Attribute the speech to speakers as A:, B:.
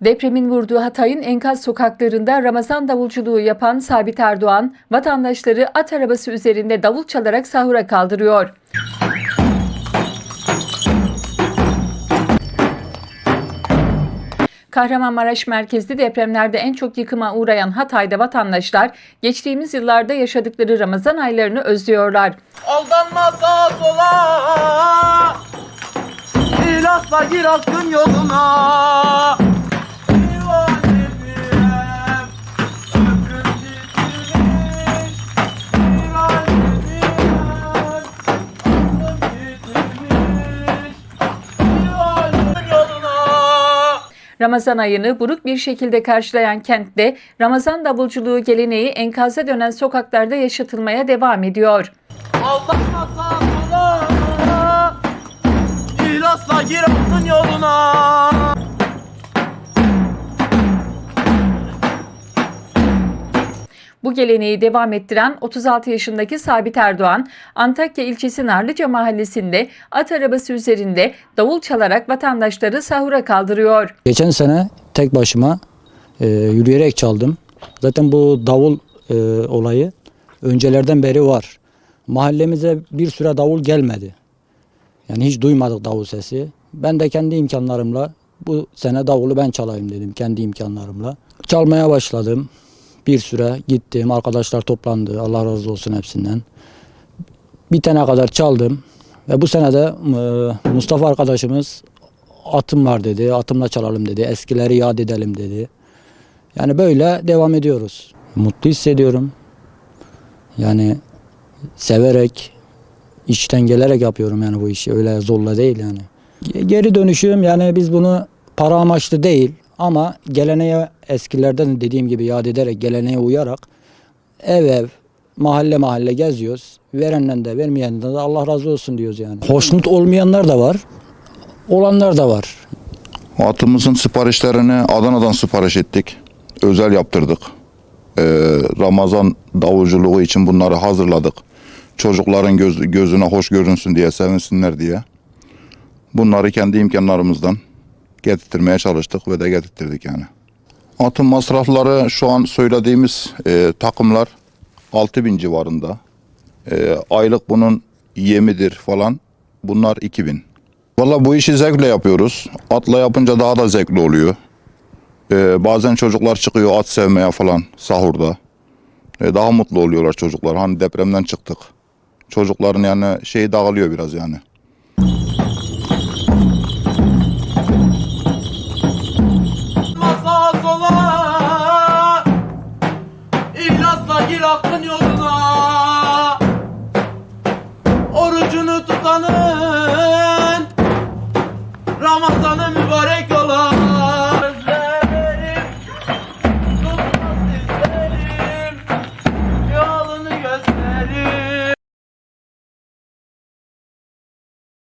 A: Depremin vurduğu Hatay'ın enkaz sokaklarında Ramazan davulculuğu yapan Sabit Erdoğan, vatandaşları at arabası üzerinde davul çalarak sahura kaldırıyor. Kahramanmaraş merkezli depremlerde en çok yıkıma uğrayan Hatay'da vatandaşlar geçtiğimiz yıllarda yaşadıkları Ramazan aylarını özlüyorlar.
B: Aldanma sağa sola İlasla gir hakkın yoluna
A: Ramazan ayını buruk bir şekilde karşılayan kentte Ramazan davulculuğu geleneği enkaza dönen sokaklarda yaşatılmaya devam ediyor.
B: Aldanma sağa sola İlasla gir yoluna
A: Bu geleneği devam ettiren 36 yaşındaki Sabit Erdoğan, Antakya ilçesi Narlıca mahallesinde at arabası üzerinde davul çalarak vatandaşları sahura kaldırıyor.
C: Geçen sene tek başıma e, yürüyerek çaldım. Zaten bu davul e, olayı öncelerden beri var. Mahallemize bir süre davul gelmedi. Yani hiç duymadık davul sesi. Ben de kendi imkanlarımla bu sene davulu ben çalayım dedim kendi imkanlarımla. Çalmaya başladım. Bir süre gittim. Arkadaşlar toplandı. Allah razı olsun hepsinden. Bitene kadar çaldım. Ve bu sene de e, Mustafa arkadaşımız atım var dedi. Atımla çalalım dedi. Eskileri yad edelim dedi. Yani böyle devam ediyoruz. Mutlu hissediyorum. Yani severek, içten gelerek yapıyorum yani bu işi. Öyle zorla değil yani. Ge- Geri dönüşüm yani biz bunu para amaçlı değil ama geleneğe eskilerden dediğim gibi yad ederek geleneğe uyarak ev ev mahalle mahalle geziyoruz. Verenden de vermeyenden de Allah razı olsun diyoruz yani. Hoşnut olmayanlar da var. Olanlar da var.
D: Atımızın siparişlerini Adana'dan sipariş ettik. Özel yaptırdık. Ee, Ramazan davulculuğu için bunları hazırladık. Çocukların göz, gözüne hoş görünsün diye, sevinsinler diye. Bunları kendi imkanlarımızdan getirtmeye çalıştık ve de getirttirdik yani. Atın masrafları şu an söylediğimiz e, takımlar 6000 civarında. E, aylık bunun yemidir falan. Bunlar 2000. Valla bu işi zevkle yapıyoruz. Atla yapınca daha da zevkli oluyor. Ee, bazen çocuklar çıkıyor at sevmeye falan sahurda. Ee, daha mutlu oluyorlar çocuklar. Hani depremden çıktık. Çocukların yani şeyi dağılıyor biraz yani.
B: Ramazan'ın Ramazan'ı mübarek